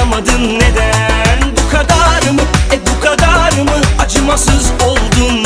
Anlamadın neden bu kadar mı? E bu kadar mı? Acımasız oldun